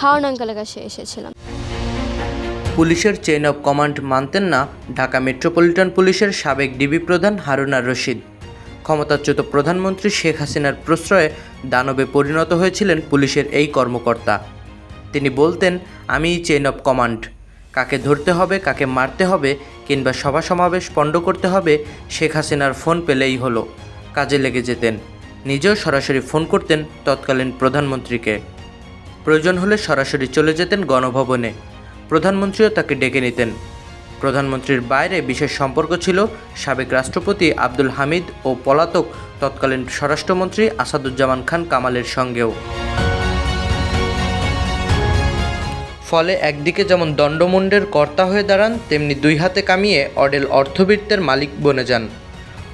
হাওন কাছে এসেছিলাম। পুলিশের চেইন অফ কমান্ড মানতেন না ঢাকা মেট্রোপলিটন পুলিশের সাবেক ডিবি প্রধান হারুনার রশিদ। ক্ষমতাচ্যুত প্রধানমন্ত্রী শেখ হাসিনার প্রশ্রয়ে দানবে পরিণত হয়েছিলেন পুলিশের এই কর্মকর্তা। তিনি বলতেন, আমিই চেইন অফ কমান্ড কাকে ধরতে হবে, কাকে মারতে হবে, কিংবা সভা সমাবেশ পণ্ড করতে হবে, শেখ হাসিনার ফোন পেলেই হলো। কাজে লেগে যেতেন। নিজেও সরাসরি ফোন করতেন তৎকালীন প্রধানমন্ত্রীকে। প্রয়োজন হলে সরাসরি চলে যেতেন গণভবনে। প্রধানমন্ত্রীও তাকে ডেকে নিতেন। প্রধানমন্ত্রীর বাইরে বিশেষ সম্পর্ক ছিল সাবেক রাষ্ট্রপতি আব্দুল হামিদ ও পলাতক তৎকালীন স্বরাষ্ট্রমন্ত্রী আসাদুজ্জামান খান কামালের সঙ্গেও। ফলে একদিকে যেমন দণ্ডমুণ্ডের কর্তা হয়ে দাঁড়ান, তেমনি দুই হাতে কামিয়ে অডেল অর্থবৃত্তের মালিক বনে যান।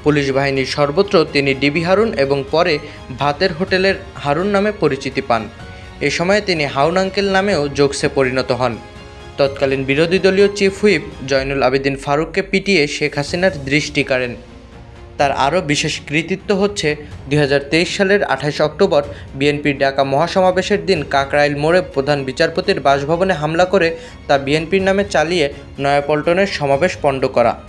পুলিশ বাহিনীর সর্বত্র তিনি ডিবি হারুন এবং পরে ভাতের হোটেলের হারুন নামে পরিচিতি পান। এ সময়ে তিনি হাউন আঙ্কেল নামেও জোকসে পরিণত হন। তৎকালীন বিরোধী দলীয় চিফ হুইপ জয়নুল আবেদিন ফারুককে পিটিয়ে শেখ হাসিনার দৃষ্টি কাড়েন। তার আরও বিশেষ কৃতিত্ব হচ্ছে দুই হাজার তেইশ সালের আঠাশ অক্টোবর বিএনপির ডাকা মহাসমাবেশের দিন কাকরাইল মোড়ে প্রধান বিচারপতির বাসভবনে হামলা করে তা বিএনপির নামে চালিয়ে নয়াপল্টনের সমাবেশ পণ্ড করা।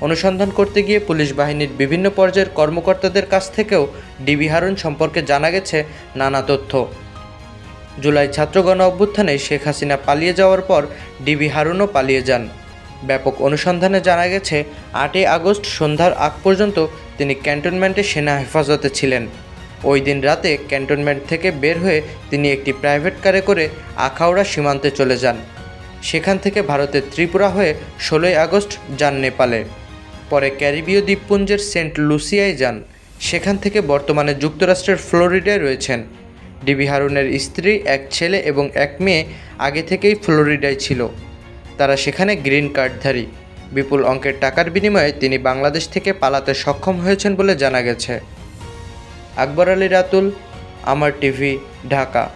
অনুসন্ধান করতে গিয়ে পুলিশ বাহিনীর বিভিন্ন পর্যায়ের কর্মকর্তাদের কাছ থেকেও ডিবি হারুন সম্পর্কে জানা গেছে নানা তথ্য। জুলাই ছাত্র গণ অভ্যুত্থানে শেখ হাসিনা পালিয়ে যাওয়ার পর ডিবি হারুনও পালিয়ে যান। ব্যাপক অনুসন্ধানে জানা গেছে, আটই আগস্ট সন্ধ্যার আগ পর্যন্ত তিনি ক্যান্টনমেন্টে সেনা হেফাজতে ছিলেন। ওই দিন রাতে ক্যান্টনমেন্ট থেকে বের হয়ে তিনি একটি প্রাইভেট কারে করে আখাউড়া সীমান্তে চলে যান। সেখান থেকে ভারতের ত্রিপুরা হয়ে ষোলোই আগস্ট যান নেপালে। পরে ক্যারিবীয় দ্বীপপুঞ্জের সেন্ট লুসিয়ায় যান। সেখান থেকে বর্তমানে যুক্তরাষ্ট্রের ফ্লোরিডায় রয়েছেন। ডিবি হারুনের স্ত্রী, এক ছেলে এবং এক মেয়ে আগে থেকেই ফ্লোরিডায় ছিল। তারা সেখানে গ্রিন কার্ডধারী। বিপুল অঙ্কের টাকার বিনিময়ে তিনি বাংলাদেশ থেকে পালাতে সক্ষম হয়েছেন বলে জানা গেছে। আকবর আলী রাতুল, আমার টিভি, ঢাকা।